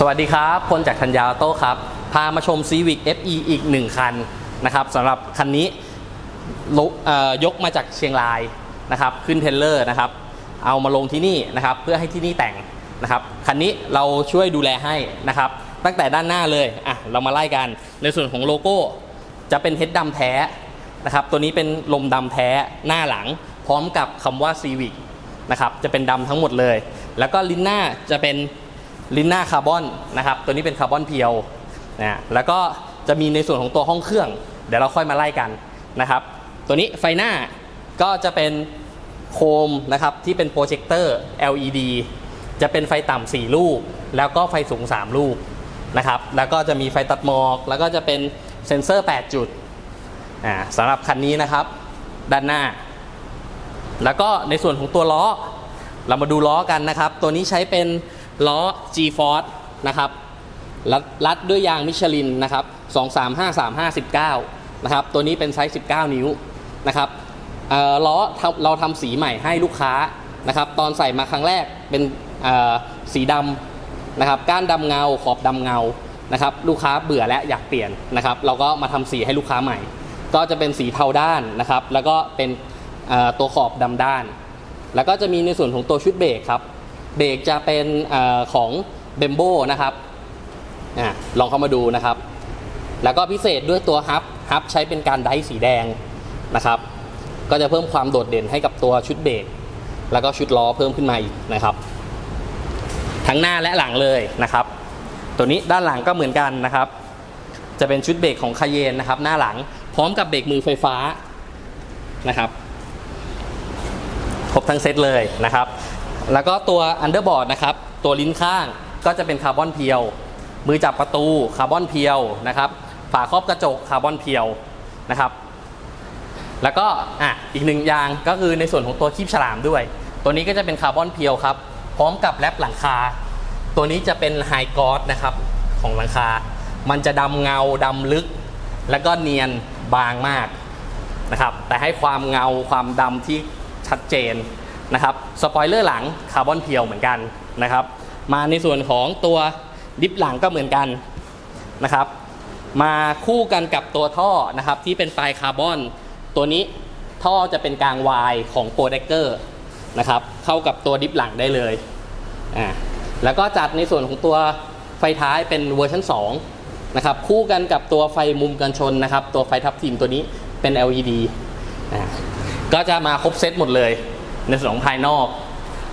สวัสดีครับพลจากธัญญาโต้ครับ พามาชม Civic FE อีก 1 คันนะครับสำหรับคันนี้ยกมาจากเชียงรายนะครับ ขึ้นเทรลเลอร์นะครับ เอามาลงที่นี่นะครับ เพื่อให้ที่นี่แต่งนะครับ คันนี้เราช่วยดูแลให้นะครับ ตั้งแต่ด้านหน้าเลยอะเรามาไล่กัน ในส่วนของโลโก้จะเป็นเฮดดำแท้นะครับ ตัวนี้เป็นลมดำแท้หน้าหลัง พร้อมกับคำว่า Civic นะครับ จะเป็นดำทั้งหมดเลย แล้วก็ลิ้นหน้าจะเป็น ลิ้นหน้าคาร์บอนนะครับ ตัวนี้เป็นคาร์บอนเพียวนะแล้วก็จะมีในส่วนของตัวห้องเครื่อง เดี๋ยวเราค่อยมาไล่กันนะครับ ตัวนี้ไฟหน้าก็จะเป็นโคมนะครับที่เป็นโปรเจคเตอร์ LED จะเป็นไฟต่ำ4ลูก แล้วก็ไฟสูง 3 ลูกนะครับ แล้วก็จะมีไฟตัดหมอก แล้วก็จะเป็นเซ็นเซอร์ 8 จุดอ่าสำหรับคันนี้นะครับ ด้านหน้า แล้วก็ในส่วนของตัวล้อ เรามาดูล้อกันนะครับ ตัวนี้ใช้เป็น ล้อ G-Force นะครับรัดรัดด้วยยางมิชลินนะครับ2353519นะครับ ตัวนี้เป็นไซส์ 19 นิ้วนะครับเอ่อล้อเราทำสีใหม่ให้ลูกค้านะครับ ตอนใส่มาครั้งแรกเป็นเอ่อสีดำนะครับ ก้านดำเงาขอบดำเงานะครับ ลูกค้าเบื่อและอยากเปลี่ยนนะครับ เราก็มาทำสีให้ลูกค้าใหม่ ก็จะเป็นสีเทาด้านนะครับ แล้วก็เป็นเอ่อตัวขอบดำด้าน แล้วก็จะมีในส่วนของตัวชุดเบรกครับ เบรกจะเป็นอของเบมโบนะครับอลองเข้ามาดูนะครับ แล้วก็พิเศษด้วยตัวฮับฮับใช้เป็นการไดสีแดงนะครับ ก็จะเพิ่มความโดดเด่นให้กับตัวชุดเบรกแล้วก็ชุดล้อเพิ่มขึ้นมาอีกนะครับ ทั้งหน้าและหลังเลยนะครับ ตัวนี้ด้านหลังก็เหมือนกันนะครับ จะเป็นชุดเบรกของคาเยนนะครับ หน้าหลังพร้อมกับเบรกมือไฟฟ้านะครับ ครบทั้งเซตเลยนะครับ แล้วก็ตัวอันเดอร์บอร์ดนะครับ ตัวลิ้นข้างก็จะเป็นคาร์บอนเพียว มือจับประตูคาร์บอนเพียวนะครับ ฝาครอบกระจกคาร์บอนเพียวนะครับ แล้วก็อะอีกหนึ่งอย่างก็คือในส่วนของตัวคีบฉลามด้วย ตัวนี้ก็จะเป็นคาร์บอนเพียวครับ พร้อมกับแรปหลังคา ตัวนี้จะเป็นไฮกอสนะครับของหลังคา มันจะดำเงาดำลึก แล้วก็เนียนบางมากนะครับ แต่ให้ความเงาความดำที่ชัดเจน นะครับสปอยเลอร์หลังคาร์บอนเพียวเหมือนกันนะครับ มาในส่วนของตัวดิฟหลังก็เหมือนกันนะครับ มาคู่กันกับตัวท่อนะครับ ที่เป็นปลายคาร์บอน ตัวนี้ท่อจะเป็นกลางวายของโปรเดกเกอร์นะครับ เข้ากับตัวดิฟหลังได้เลยอ่าแล้วก็จัดในส่วนของตัวไฟท้ายเป็นเวอร์ชัน2นะครับคู่กันกับตัวไฟมุมกันชนนะครับ ตัวไฟทับทิมตัวนี้เป็น LED อ่าก็จะมาครบเซตหมดเลย ในส่วนของภายนอก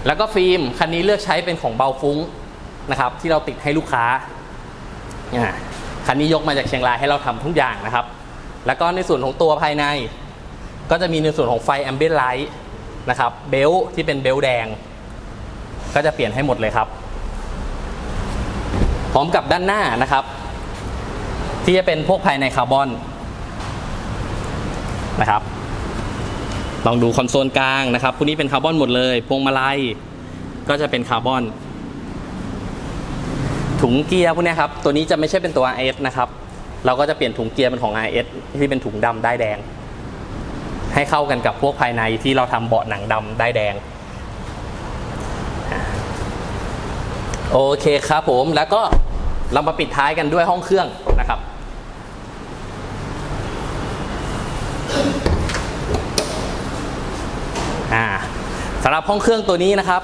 แล้วก็ฟิล์มคันนี้เลือกใช้เป็นของเบาฟุ้งนะครับ ที่เราติดให้ลูกค้าคันนี้ยกมาจากเชียงรายให้เราทำทุกอย่างนะครับ แล้วก็ในส่วนของตัวภายใน ก็จะมีในส่วนของไฟแอมเบียนไลท์นะครับเบลที่เป็นเบลแดง ก็จะเปลี่ยนให้หมดเลยครับ พร้อมกับด้านหน้านะครับ ที่จะเป็นพวกภายในคาร์บอนนะครับ ลองดูคอนโซลกลางนะครับพวกนี้เป็นคาร์บอนหมดเลยพวงมาลัยก็จะเป็นคาร์บอน ถุงเกียร์พวกนี้ครับ ตัวนี้จะไม่ใช่เป็นตัว RS นะครับ เราก็จะเปลี่ยนถุงเกียร์เป็นของ RS ที่เป็นถุงดำได้แดง ให้เข้ากันกับพวกภายในที่เราทำเบาะหนังดำได้แดงโอเคครับผมแล้วก็เรามาปิดท้ายกันด้วยห้องเครื่องนะครับ สำหรับห้องเครื่องตัวนี้นะครับ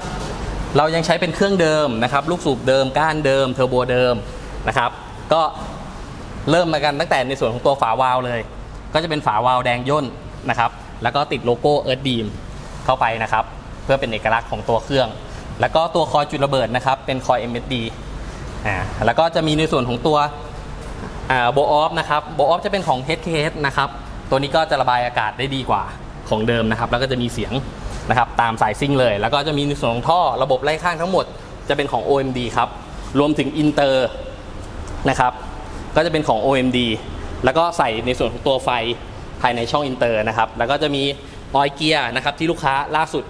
เรายังใช้เป็นเครื่องเดิมนะครับ ลูกสูบเดิมก้านเดิมเทอร์โบเดิมนะครับ ก็เริ่มมากันตั้งแต่ในส่วนของตัวฝาวาล์วเลย ก็จะเป็นฝาวาล์วแดงย่นนะครับ แล้วก็ติดโลโก้เอิร์ดดีมเข้าไปนะครับ เพื่อเป็นเอกลักษณ์ของตัวเครื่อง แล้วก็ตัวคอยจุดระเบิดนะครับ เป็นคอย MSD อ่าแล้วก็จะมีในส่วนของตัวโบออฟนะครับโบออฟจะเป็นของ HKS นะครับ ตัวนี้ก็จะระบายอากาศได้ดีกว่าของเดิมนะครับ แล้วก็จะมีเสียง นะครับตามสายซิ่งเลย แล้วก็จะมีในส่วนของท่อระบบไล่ข้างทั้งหมดจะเป็นของ OMD ครับ รวมถึงอินเตอร์นะครับก็จะเป็นของ OMD แล้วก็ใส่ในส่วนของตัวไฟภายในช่องอินเตอร์นะครับ แล้วก็จะมีออยเกียร์นะครับที่ลูกค้าล่าสุด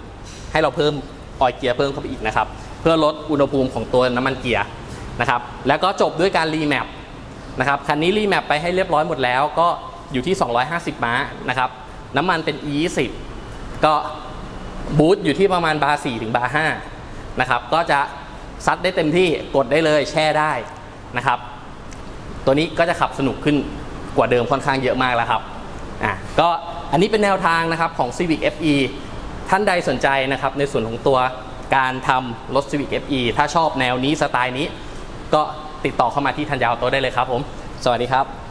ให้เราเพิ่มออยเกียร์เพิ่มเข้าไปอีกนะครับ เพื่อลดอุณหภูมิของตัวน้ำมันเกียร์นะครับ แล้วก็จบด้วยการรีแมปนะครับ คันนี้รีแมปไปให้เรียบร้อยหมดแล้ว ก็อยู่ที่ 250 ม้านะครับ น้ำมันเป็น E20 ก็ บูทอยู่ที่ประมาณบาร์4ถึงบาร์5นะครับ ก็จะซัดได้เต็มที่กดได้เลยแช่ได้นะครับ ตัวนี้ก็จะขับสนุกขึ้นกว่าเดิมค่อนข้างเยอะมากแล้วครับอะก็อันนี้เป็นแนวทางนะครับของ Civic FE ท่านใดสนใจนะครับในส่วนของตัวการทำรถ Civic FE ถ้าชอบแนวนี้สไตล์นี้ ก็ติดต่อเข้ามาที่ทันยาวโตได้เลยครับผม สวัสดีครับ